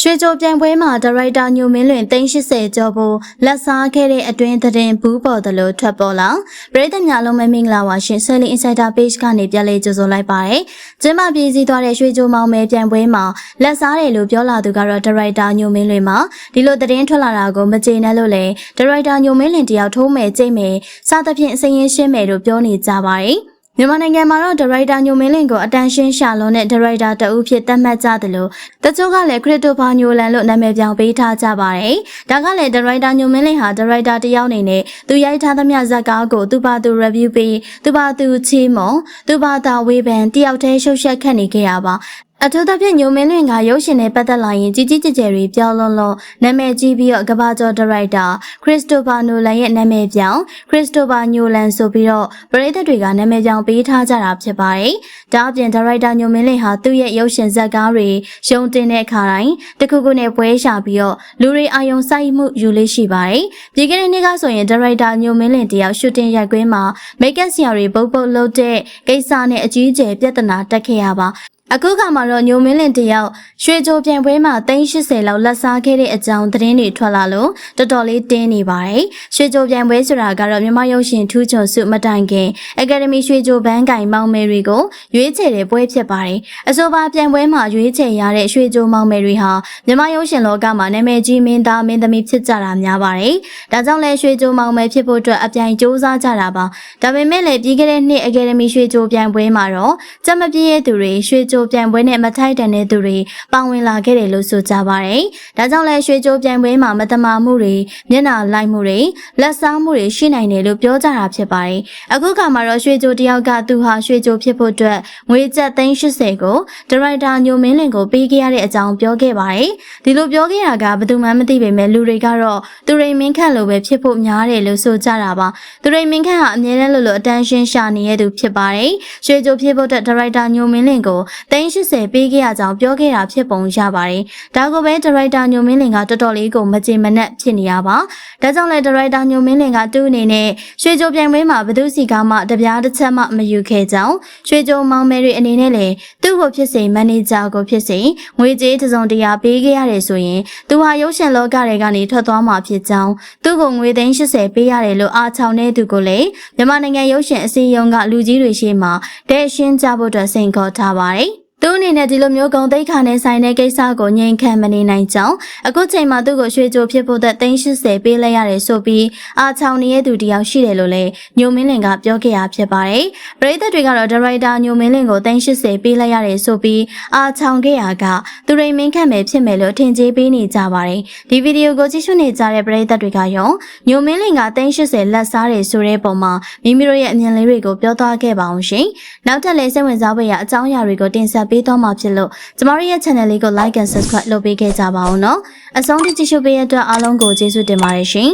ရွှေကြိုပြိုင်ပွဲမှာဒါရိုက်တာညိုမင်းလွင်380ကျော်ဖို့လက်စားခဲ့တဲ့အတွင်းသတင်းဘူးပေါ်တယ်လို့ထွက်ပေါ်လာပရိသတ်များလုံးပဲမင်္ဂလာပါရှင်ဆယ်လီ Insider Page ကနေပြန်လည်ကြိုဆိုလိုက်ပါရယ်ကျင်းပပြည်စည်းသွားတဲ့ရွှေကြိုမောင်မဲပြိုင်ပွဲမှာလက်စားတယ်လို့ပြောလာသူကတော့ဒါရိုက်တာညိုမင်းလွင်မှာဒီလိုသတင်းထွက်လာတာကိုမကျေနပ်လို့လေဒါရိုက်တာညိုမင်းလွင်တယောက်ထိုးမယ်ကြိတ်မယ်စသဖြင့်အစရင်ရှင်းမယ်လို့ပြောနေကြပါရယ် မြန်မာနိုင်ငံမှာတော့ဒါရိုက်တာညိုမင်းလင်ကိုအတန်ရှင်းရှာလုံးနဲ့ဒါရိုက်တာတအုပ်ဖြစ်သတ်မှတ်ကြတယ်လို့တချို့ကလည်းခရစ်တိုဖာညိုလန်လို့နာမည်ပြောင်းပေးထားကြပါတယ်။ဒါကလည်းဒါရိုက်တာညိုမင်းလင်ဟာဒါရိုက်တာတယောက်အနေနဲ့သူရိုက်ထားသမျှဇာတ်ကားကိုသူပါသူ review ပေးသူပါသူချီးမွန်သူပါတာဝေဖန်တယောက်တည်းရှုပ်ရှက်ခတ်နေခဲ့ရပါ အထူးသဖြင့်ညိုမင်းလွင်ကရုပ်ရှင်နဲ့ပတ်သက်လာရင်ကြီးကြီးကျယ်ကျယ်တွေပြောလွန်းလွန်းနာမည်ကြီးပြီးတော့ကမ္ဘာကျော်ဒါရိုက်တာခရစ်စတိုဖာနိုလန်ရဲ့နာမည်ပြောင်းခရစ်စတိုဖာညိုလန်ဆိုပြီးတော့ပရိသတ်တွေကနာမည်ပြောင်းပေးထားကြတာဖြစ်ပါတယ်။ဒါအပြင်ဒါရိုက်တာညိုမင်းလွင်ဟာသူ့ရဲ့ရုပ်ရှင်ဇာတ်ကားတွေရုံတင်တဲ့အခါတိုင်းတခုခုနဲ့ပွဲရှာပြီးတော့လူတွေအာယုံစိုက်မှုယူလေးရှိပါတယ်။ပြည်ကနေ့နေ့ကဆိုရင်ဒါရိုက်တာညိုမင်းလွင်တယောက်ရှူတင်ရိုက်ကွင်းမှာမိတ်ကပ်ဆရာတွေပုတ်ပုတ်လုပ်တဲ့ကိစ္စနဲ့အကြီးအကျယ်ပြဿနာတက်ခဲ့ရပါ အခုကမှတော့ညိုမင်းလင်တယောက်ရွှေကြိုပြန်ပွဲမှာ380လောက်လက်စားခဲ့တဲ့အကြောင်းသတင်းတွေထွက်လာလို့တော်တော်လေးတင်းနေပါတယ်။ရွှေကြိုပြန်ပွဲဆိုတာကတော့မြန်မာရုပ်ရှင်ထူးချွန်စုမတိုင်ခင်အကယ်ဒမီရွှေကြိုဘန်းကင်မောင်မယ်တွေကိုရွေးချယ်တဲ့ပွဲဖြစ်ပါတယ်။အဆိုပါပြန်ပွဲမှာရွေးချယ်ရတဲ့ရွှေကြိုမောင်မယ်တွေဟာမြန်မာရုပ်ရှင်လောကမှာနာမည်ကြီးမင်းသားမင်းသမီးဖြစ်ကြတာများပါတယ်။ဒါကြောင့်လဲရွှေကြိုမောင်မယ်ဖြစ်ဖို့အတွက်အပြိုင်စ조사ကြတာပါ။ဒါပေမဲ့လည်းပြီးခဲ့တဲ့နှစ်အကယ်ဒမီရွှေကြိုပြန်ပွဲမှာတော့ကြက်မပြည့်ရဲ့သူတွေရွှေကြိုပြန်ပွဲနဲ့မထိုက်တန်တဲ့သူတွေပါဝင်လာခဲ့တယ်လို့ဆိုကြပါတယ်။ဒါကြောင့်လဲရွှေကြိုပြန်ပွဲမှာမတမာမှုတွေမျက်နှာလိုက်မှုတွေလက်စားမှုတွေရှိနိုင်တယ်လို့ပြောကြတာဖြစ်ပါတယ်။အခုခါမှာတော့ရွှေကြိုတယောက်ကသူဟာရွှေကြိုဖြစ်ဖို့အတွက်ငွေကျပ်380ကိုဒါရိုက်တာညိုမင်းလင်ကိုပေးခဲ့ရတဲ့အကြောင်းပြောခဲ့ပါတယ်။ဒီလိုပြောခဲ့တာကဘယ်သူမှမသိပေမဲ့လူတွေကတော့သူရိန်မင်းခန့်လိုပဲဖြစ်ဖို့များတယ်လို့ဆိုကြတာပါ။သူရိန်မင်းခန့်ဟာအမြဲတမ်းလို့လို့အတန်းရှင်းရှာနေတဲ့သူဖြစ်ပါတယ်။ရွှေကြိုဖြစ်ဖို့အတွက်ဒါရိုက်တာညိုမင်းလင်ကို380ပေးခဲ့ရကြောင်းပြောခဲ့တာဖြစ်ပုံရပါတယ်။ဒါကိုပဲဒါရိုက်တာညိုမင်းလင်ကတော်တော်လေးကိုမကြေမနက်ဖြစ်နေရပါ။ဒါကြောင့်လဲဒါရိုက်တာညိုမင်းလင်ကသူ့အနေနဲ့ရွှေကြိုပြိုင်ပွဲမှာဘသူစီကားမှတပြားတစ်ချက်မှမယူခဲ့ကြောင်းရွှေကြိုမောင်မယ်တွေအနေနဲ့လည်းသူ့ကိုဖြစ်စေမန်နေဂျာကိုဖြစ်စေငွေကြေးတစ်စုံတရာပေးခဲ့ရတယ်ဆိုရင်သူဟာရုပ်ရှင်လောကတွေကနေထွက်သွားမှာဖြစ်ကြောင်းသူ့ကိုငွေသိန်း80ပေးရတယ်လို့အားချောင်းတဲ့သူကိုလည်းမြန်မာနိုင်ငံရုပ်ရှင်အစည်းအရုံးကလူကြီးတွေရှေ့မှာတဲ့ရှင်းကြဖို့အတွက်စိန်ခေါ်ထားပါတယ် သူအနေနဲ့ဒီလိုမျိုးဂုံတိတ်ခါနဲ့ဆိုင်တဲ့ကိစ္စကိုငြိမ်ခံမနေနိုင်ကြောင်းအခုချိန်မှာသူ့ကိုရွှေကြိုဖြစ်ဖို့သက်380ပေးလိုက်ရတယ်ဆိုပြီးအာချောင်နေတဲ့သူတယောက်ရှိတယ်လို့လည်းညိုမင်းလင်ကပြောခဲ့ရဖြစ်ပါတယ်။ပရိသတ်တွေကတော့ဒါရိုက်တာညိုမင်းလင်ကို380ပေးလိုက်ရတယ်ဆိုပြီးအာချောင်ခဲ့ရကသူရိန်မင်းခန့်မယ်ဖြစ်မယ်လို့ထင်ကြေးပေးနေကြပါတယ်။ဒီဗီဒီယိုကိုကြည့်ရှုနေကြတဲ့ပရိသတ်တွေကရောညိုမင်းလင်က380လက်စားတယ်ဆိုတဲ့ပုံမှာမိမိတို့ရဲ့အမြင်လေးတွေကိုပြောသွားခဲ့ပါအောင်ရှင်။နောက်ထပ်လည်းစိတ်ဝင်စားဖွယ်ရာအကြောင်းအရာတွေကိုတင်ဆက်ပေးသွားမှာဖြစ်လို့ကျမတို့ရဲ့ channel လေးကို like and subscribe လုပ်ပေးခဲ့ကြပါဦးနော်အဆုံးထိကြည့်ရှုပေးရတဲ့အတွက်အားလုံးကိုကျေးဇူးတင်ပါတယ်ရှင်